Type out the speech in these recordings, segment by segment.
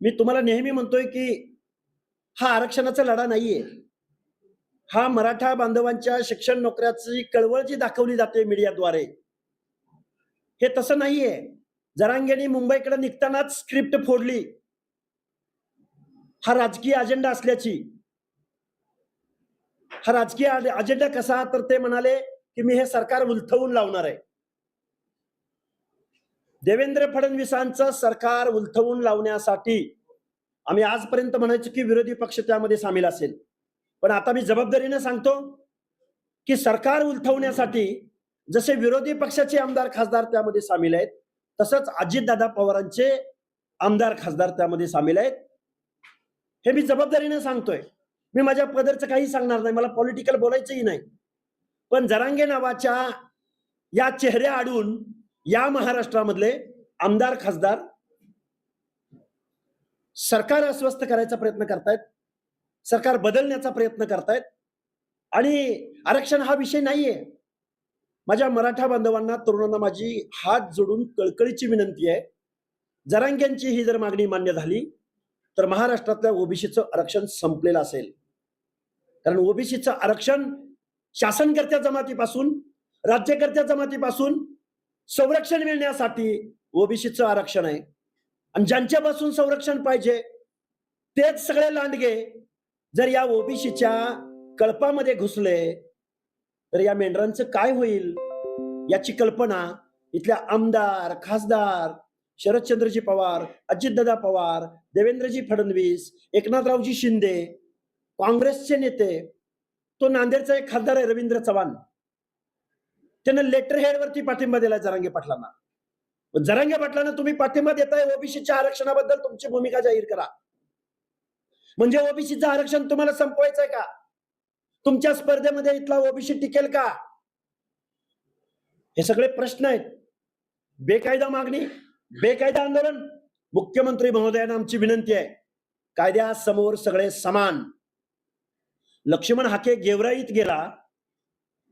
मी तुम्हाला नेहमी म्हणतोय की हा आरक्षणाचा लढा नाहीये. हा मराठा बांधवांच्या शिक्षण नोकऱ्याची कळवळ जी दाखवली जाते मीडियाद्वारे हे तसं नाहीये. जरांगेने मुंबईकडे निघतानाच स्क्रिप्ट फोडली. हा राजकीय अजेंडा असल्याची. हा राजकीय अजेंडा कसा? तर ते म्हणाले की मी हे सरकार उलथवून लावणार आहे. देवेंद्र फडणवीसांचं सरकार उलथवून लावण्यासाठी आम्ही आजपर्यंत म्हणायचो की विरोधी पक्ष त्यामध्ये सामील असेल. पण आता मी जबाबदारीने सांगतो की सरकार उलथवण्यासाठी जसे विरोधी पक्षाचे आमदार खासदार त्यामध्ये सामील आहेत तसंच अजितदादा पवारांचे आमदार खासदार त्यामध्ये सामील आहेत. हे मी जबाबदारीने सांगतोय. मी माझ्या पदरचं काही सांगणार नाही. मला पॉलिटिकल बोलायचंही नाही. पण जरांगे नावाच्या या चेहऱ्या आडून या महाराष्ट्रामधले आमदार खासदार सरकार अस्वस्थ करायचा प्रयत्न करतायत सरकार बदलण्याचा प्रयत्न करतायत आणि आरक्षण हा विषय नाहीये. माझ्या मराठा बांधवांना तरुणांना माझी हात जोडून कळकळीची विनंती आहे. जरांग्यांची ही जर मागणी मान्य झाली तर महाराष्ट्रातल्या ओबीसीचं आरक्षण संपलेलं असेल. कारण ओबीसीचं आरक्षण शासनकर्त्या जमातीपासून राज्यकर्त्या जमातीपासून संरक्षण मिळण्यासाठी ओबीसीचं आरक्षण आहे. आणि ज्यांच्यापासून संरक्षण पाहिजे तेच सगळे लांडगे जर या ओबीसीच्या कळपामध्ये घुसले तर या मेंढरांचं काय होईल? याची कल्पना इथल्या आमदार खासदार शरदचंद्रजी पवार अजितदादा पवार देवेंद्रजी फडणवीस एकनाथरावजी शिंदे काँग्रेसचे नेते तो नांदेडचा एक खासदार आहे रवींद्र चव्हाण. त्यानं लेटर हेडवरती पाठिंबा दिला जरांगे पाटलांना. जरांगे पाटलांना तुम्ही पाठिंबा देताय ओबीसीच्या आरक्षणाबद्दल तुमची भूमिका जाहीर करा. म्हणजे ओबीसीचं आरक्षण तुम्हाला संपवायचंय का? तुमच्या स्पर्धेमध्ये इथला ओबीसी टिकेल का? हे सगळे प्रश्न आहेत. बेकायदा मागणी बेकायदा आंदोलन. मुख्यमंत्री महोदयांना आमची विनंती आहे. कायद्यासमोर सगळे समान. लक्ष्मण हाके गेवराईत गेला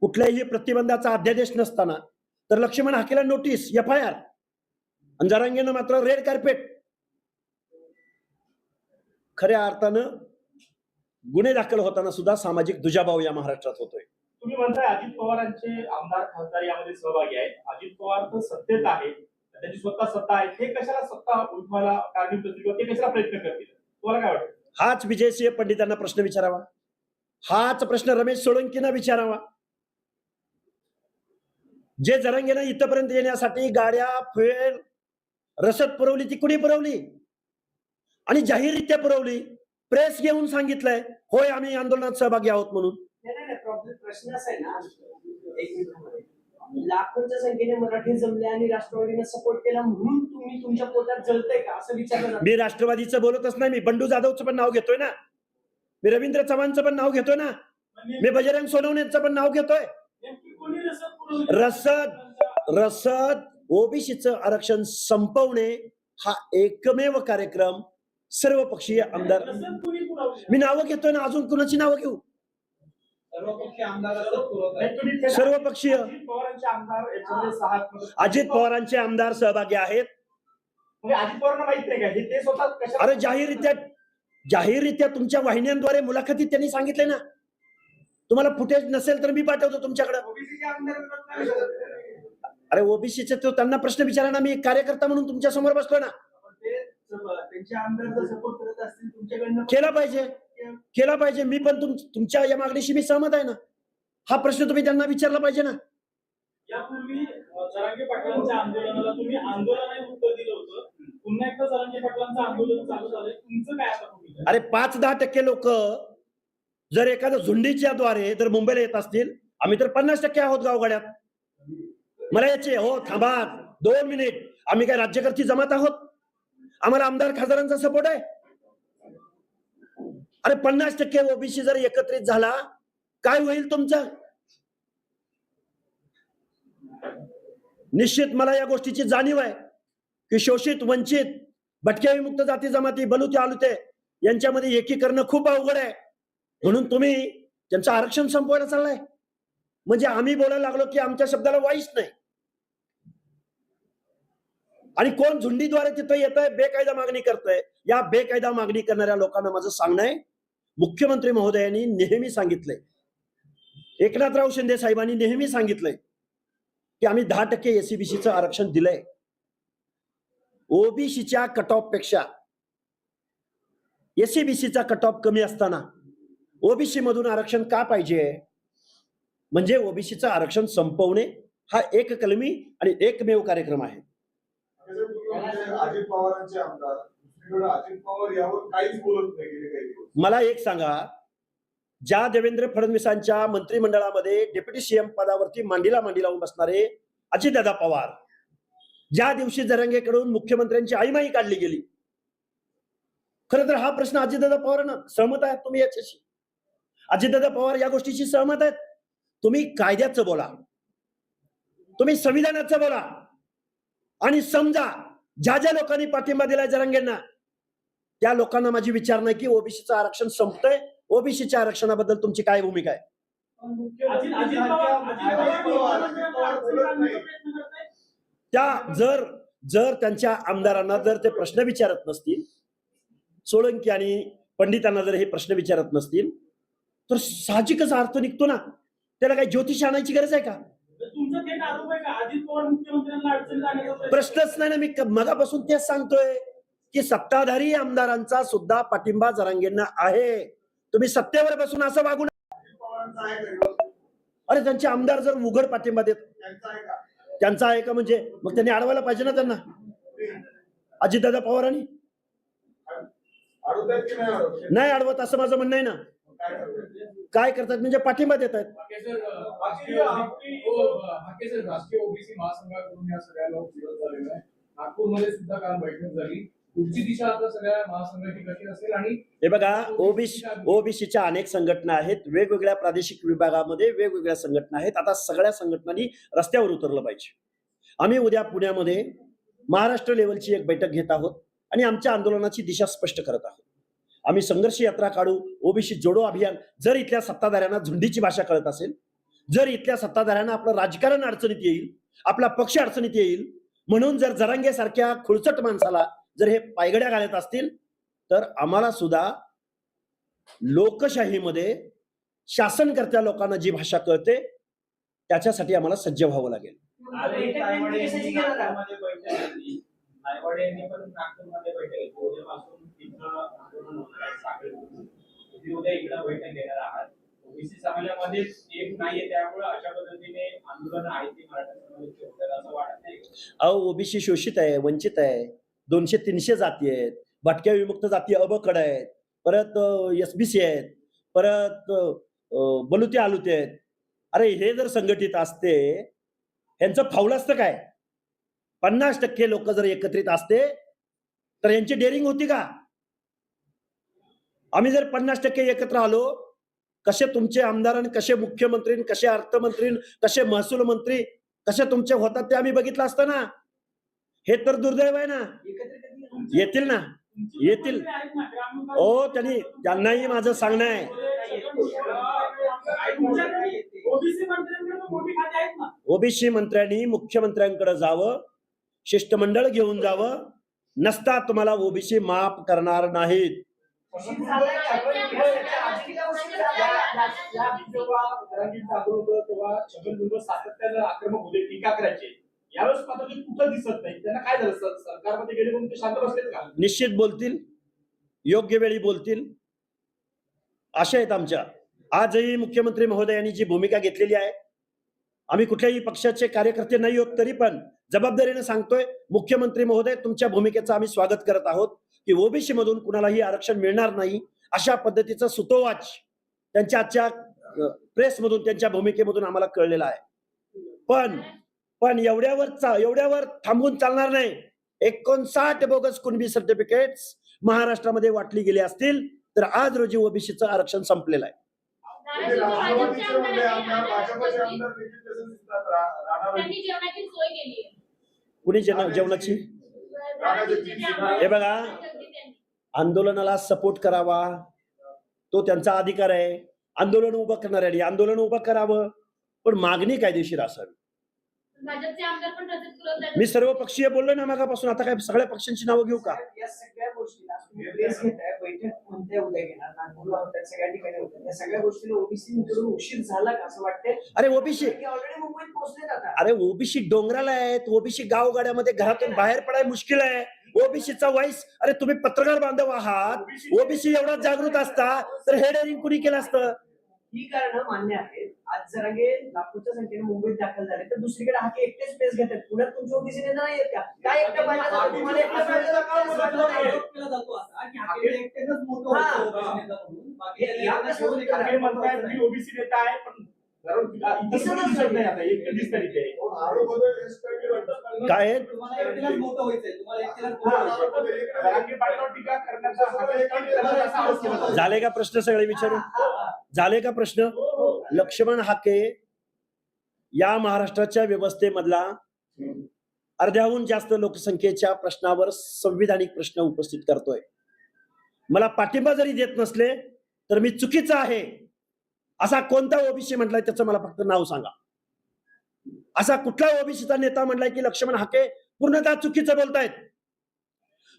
कुठल्याही प्रतिबंधाचा अध्यादेश नसताना. तर लक्ष्मण हाकेला नोटीस एफ आय आर अंजारांगेनं मात्र रेड कार्पेट खऱ्या अर्थानं गुन्हे दाखल होताना सुद्धा सामाजिक दुजाभाव या महाराष्ट्रात होतोय. तुम्ही म्हणताय अजित पवारांचे आमदार खासदार यामध्ये सहभागी आहेत. अजित पवार तर सत्तेत आहे त्यांची स्वतः सत्ता आहे. ते कशाला सत्ता किंवा ते कशाला प्रयत्न करतील? तुम्हाला काय वाटतं? हाच विजयसिंह पंडितांना प्रश्न विचारावा. हाच प्रश्न रमेश सोळंकीना विचारावा. जे जरंगेनं इथपर्यंत येण्यासाठी गाड्या फुएल रसद पुरवली ती कुणी पुरवली? आणि जाहीररित्या पुरवली. प्रेस घेऊन सांगितलंय होय आम्ही आंदोलनात सहभागी आहोत म्हणून. नाही, नाही, नाही, प्रॉब्लेम प्रश्न असा आहे ना लाखोंच्या संख्येने मराठी जमले आणि राष्ट्रवादीने सपोर्ट केला म्हणून तुम्ही तुमच्या पोटात जळतंय का? असं विचारलं मी राष्ट्रवादीचं बोलतच नाही मी बंडू जाधवचं पण नाव घेतोय ना. मी रवींद्र चव्हाणचं पण नाव घेतोय ना. मी बजरंग सोनवणेचं पण नाव घेतोय. रसद रसद रसद ओबीसीचं आरक्षण संपवणे हा एकमेव कार्यक्रम सर्वपक्षीय आमदार मी नावं घेतोय ना अजून कुणाची नावं घेऊ? सर्वपक्षीय पक्षीय अजित पवारांचे आमदार सहभागी आहेत. अरे जाहीररित्या जाहीररित्या तुमच्या वाहिन्यांद्वारे मुलाखतीत त्यांनी सांगितले ना. तुम्हाला फुटेज नसेल तर मी पाठवतो तुमच्याकडे. अरे ओबीसीचे तो त्यांना प्रश्न विचारा ना मी एक कार्यकर्ता म्हणून तुमच्यासमोर बसलो ना. केला पाहिजे. केला पाहिजे. मी पण तुम तुमच्या या मागणीशी मी सहमत आहे ना. हा प्रश्न तुम्ही त्यांना विचारला पाहिजे ना. यापूर्वी अ, जरांगे पाटलांच्या आंदोलनाला तुम्ही आंदोलनाने उत्तर दिलं होतं. पुन्हा एकदा जरांगे पाटलांचं आंदोलन चालू झालंय. तुमचं काय आता भूमिका? आहे? अरे पाच दहा टक्के लोक जर एखाद्या झुंडीच्या द्वारे जर मुंबईला येत असतील आम्ही तर पन्नास टक्के आहोत गावगाड्यात. मला याचे हो थांबा दोन मिनिट. आम्ही काय राज्यकर्ती जमात आहोत? आम्हाला आमदार खासदारांचा सपोर्ट आहे? अरे पन्नास टक्के ओबीसी जर एकत्रित झाला काय होईल तुमचं? निश्चित मला या गोष्टीची जाणीव आहे की शोषित वंचित भटक्या विमुक्त जाती जमाती बलुते आलुते यांच्यामध्ये एकीकरण खूप अवघड आहे. म्हणून तुम्ही त्यांचं आरक्षण संपवायला चाललाय. म्हणजे आम्ही बोलायला लागलो की आमच्या शब्दाला वाईच नाही. आणि कोण झुंडीद्वारे तिथं येत आहे बेकायदा मागणी करतंय या बेकायदा मागणी करणाऱ्या लोकांना माझं सांगणं आहे मुख्यमंत्री महोदयांनी नेहमी सांगितलंय. एकनाथराव शिंदे साहेबांनी नेहमी सांगितलंय की आम्ही दहा टक्के एसीबीसीचं आरक्षण दिलंय. ओबीसीच्या कट ऑफपेक्षा एसीबीसीचा कट ऑफ कमी असताना ओबीसी मधून आरक्षण का पाहिजे? म्हणजे ओबीसीचं आरक्षण संपवणे हा एक कलमी आणि एकमेव कार्यक्रम आहे. अजित पवारांचे आमदार. दुसरीकडे अजित पवार यावर काहीच बोलत नाही गेले काही दिवस. मला एक सांगा ज्या देवेंद्र फडणवीसांच्या मंत्रिमंडळामध्ये डेप्युटी सीएम पदावरती मांडीला मांडी लावून बसणारे अजितदादा पवार ज्या दिवशी जरांगेकडून मुख्यमंत्र्यांची आईमाई काढली गेली खरं तर हा प्रश्न अजितदादा पवारांना सहमत आहात तुम्ही याच्याशी? अजितदादा पवार या गोष्टीशी सहमत आहेत. तुम्ही कायद्याचं बोला. तुम्ही संविधानाचं बोला. आणि समजा ज्या ज्या लोकांनी पाठिंबा दिलाय जरांगेंना त्या लोकांना माझी विचार नाही की ओबीसीचं आरक्षण संपतंय. ओबीसीच्या आरक्षणाबद्दल तुमची काय भूमिका आहे. त्या जर जर त्यांच्या आमदारांना जर ते प्रश्न विचारत नसतील सोळंकी आणि पंडितांना जर हे प्रश्न विचारत नसतील तर साहजिकच अर्थ निघतो ना. त्याला काही ज्योतिष आणायची गरज आहे का? प्रश्नच नाही ना मी मगापासून तेच सांगतोय की सत्ताधारी आमदारांचा सुद्धा पाठिंबा जरांगेंना आहे. तुम्ही सत्तेवर बसून असं वागू नका. अरे त्यांचे आमदार जर उघड पाठिंबा देत त्यांचा आहे का? म्हणजे? मग त्यांनी अडवायला पाहिजे ना त्यांना. अजितदादा पवारांनी? नाही अडवत असं माझं म्हणणं आहे ना. काय करतात? म्हणजे पाठिंबा देत आहेत हाकेसर राष्ट्रीय ओ, हाकेसर राष्ट्रीय ओबीसी महासंघाकडून या सगळ्याला विरोध झालेला आहे नागपूरमध्ये सुद्धा काल बैठक झाली. पुढची दिशा आता सगळ्या महासंघाची कशी असेल आणि हे बघा ओबीसी ओबीसीच्या अनेक संघटना आहेत. वेगवेगळ्या प्रादेशिक विभागामध्ये वेगवेगळ्या संघटना आहेत. आता सगळ्या संघटनांनी रस्त्यावर उतरलं पाहिजे. आम्ही उद्या पुण्यामध्ये महाराष्ट्र लेवलची एक बैठक घेत आहोत आणि आमच्या आंदोलनाची दिशा स्पष्ट करत आहोत. आम्ही संघर्ष यात्रा काढू ओबीसी जोडो अभियान. जर इथल्या सत्ताधाऱ्यांना झुंडीची भाषा कळत असेल जर इथल्या सत्ताधाऱ्यांना आपलं राजकारण अडचणीत येईल आपला पक्ष अडचणीत येईल म्हणून जर जरांगे सारख्या खुळचट माणसाला जर हे पायगड्या घालत असतील तर आम्हाला सुद्धा लोकशाहीमध्ये शासनकर्त्या लोकांना जी भाषा कळते त्याच्यासाठी आम्हाला सज्ज व्हावं लागेल. नायवाडे यांनी पण नागपूरमध्ये बैठक बैठक घेणार आहात. ओबीसी समाजामध्ये एक नाहीये त्यामुळे अशा पद्धतीने आंदोलन आहे ते मराठा समाजाचे होतात असं वाटत नाही. अहो ओबीसी शोषित आहे वंचित आहे. दोनशे तीनशे जाती आहेत. भटक्या विमुक्त जाती अबकड आहेत. परत एस बी सी आहेत. परत बलुते आलुते आहेत. अरे हे जर संघटित असते यांचं फावलं असतं काय? पन्नास टक्के लोक जर एकत्रित असते तर यांची डेअरिंग होती का? आम्ही जर पन्नास टक्के एकत्र आलो कसे तुमचे आमदार आणि कसे मुख्यमंत्री कसे अर्थमंत्री कसे महसूल मंत्री कसे तुमचे होतात ते आम्ही बघितलं असतं ना? हे तर दुर्दैव आहे ना. येतील ना. येतील. ओ त्यांनी त्यांनाही माझं सांगणं आहे. ओबीसी ओबीसी मंत्र्यांनी मुख्यमंत्र्यांकडे जावं शिष्टमंडळ घेऊन जावं. नसता तुम्हाला ओबीसी माफ करणार नाहीत. उशीर झालाय जेव्हा तेव्हा छगन भुजबळ सातत्यानं आक्रमक होते टीका करायचे यावेळेस मात्र ते कुठं दिसत नाही त्यांना काय झालं सरकारमध्ये गेले म्हणून ते शांत बसलेत का निश्चित बोलतील योग्य वेळी बोलतील. अशा आहेत आमच्या. आजही मुख्यमंत्री महोदयांनी जी भूमिका घेतलेली आहे आम्ही कुठल्याही पक्षाचे कार्यकर्ते नाही होत तरी पण जबाबदारीने सांगतोय मुख्यमंत्री महोदय तुमच्या भूमिकेचं आम्ही स्वागत करत आहोत. की ओबीसी मधून कुणालाही आरक्षण मिळणार नाही अशा पद्धतीचं सुतोवाच त्यांच्या आजच्या प्रेसमधून त्यांच्या भूमिकेमधून आम्हाला कळलेला आहे. पण पण एवढ्यावर एवढ्यावर थांबून चालणार नाही. एकोणसाठ बोगस कुणबी सर्टिफिकेट्स महाराष्ट्रामध्ये वाटली गेली असतील तर आज रोजी ओबीसीचं आरक्षण संपलेलं आहे. कुणी जेवण जेवणाची? हे बघा. आंदोलनाला सपोर्ट करावा. तो त्यांचा अधिकार आहे. आंदोलन उभं करणाऱ्यांनी आंदोलन उभं करावं. पण मागणी कायदेशीर असावी. भाजपचे आमदार पण रजत पुरवतात मी सर्व पक्षीय बोललो ना मागापासून. आता काय सगळ्या पक्षांची नावं घेऊ का? साहेब, या सगळ्या गोष्टीला तुम्ही प्रेस घेताय बैठक कोणत्या उद्या घेणार? नागपूरला होत्या सगळ्या ठिकाणी होत्या. त्या सगळ्या गोष्टीला ओबीसी कडून उशीर झाला का असं वाटतंय? अरे ओबीसी ऑलरेडी मुंबईत पोहोचले आता. अरे ओबीसी डोंगराला आहेत. ओबीसी गावगाड्यामध्ये घरातून बाहेर पडाय मुश्किल आहे. ओबीसीचा वॉइस अरे तुम्ही पत्रकार बांधव आहात. ओबीसी एवढा जागृत असता तर हे डेअरिंग कुणी केलं असतं? ही कारण मान्य आहेत. आज जरांगे लाखोच्या संख्येने मुंबईत दाखल झाले तर दुसरीकडे हाके एकटेच पेस घेतात. पुण्यात तुमचे ओबीसी नेता नाही आहेत का? काय एकट्या पाहिजे ओबीसी नेता आहे पण. काय हा. झाले का प्रश्न सगळे विचारून? झाले का प्रश्न? लक्ष्मण हाके या महाराष्ट्राच्या व्यवस्थेमधला अर्ध्याहून जास्त लोकसंख्येच्या प्रश्नावर संविधानिक प्रश्न उपस्थित करतोय. मला पाठिंबा जरी देत नसले तर मी चुकीचा आहे. असा कोणता ओबीसी म्हटलाय त्याचं मला फक्त नाव सांगा. असा कुठला ओबीसीचा नेता म्हटलाय की लक्ष्मण हाके पूर्णतः चुकीचं बोलतायत?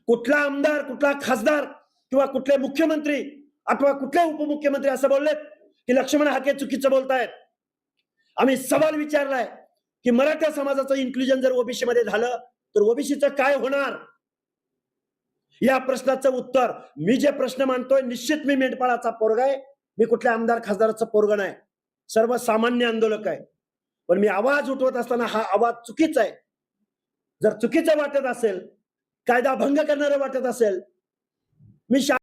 कुठला आमदार कुठला खासदार किंवा कुठले मुख्यमंत्री अथवा कुठले उपमुख्यमंत्री असं बोललेत? की लक्ष्मण हाके चुकीचं बोलतायत? आम्ही सवाल विचारलाय की मराठा समाजाचं इन्क्लुजन जर ओबीसी मध्ये झालं तर ओबीसीचं काय होणार? या प्रश्नाचं उत्तर मी जे प्रश्न मानतोय निश्चित मी मेंढपाळाचा पोरगा आहे. मी कुठल्या आमदार खासदाराचं पोरग नाही. सर्वसामान्य आंदोलक आहे. पण मी आवाज उठवत असताना हा आवाज चुकीचा आहे. जर चुकीचं वाटत असेल कायदा भंग करणारं वाटत असेल मी शा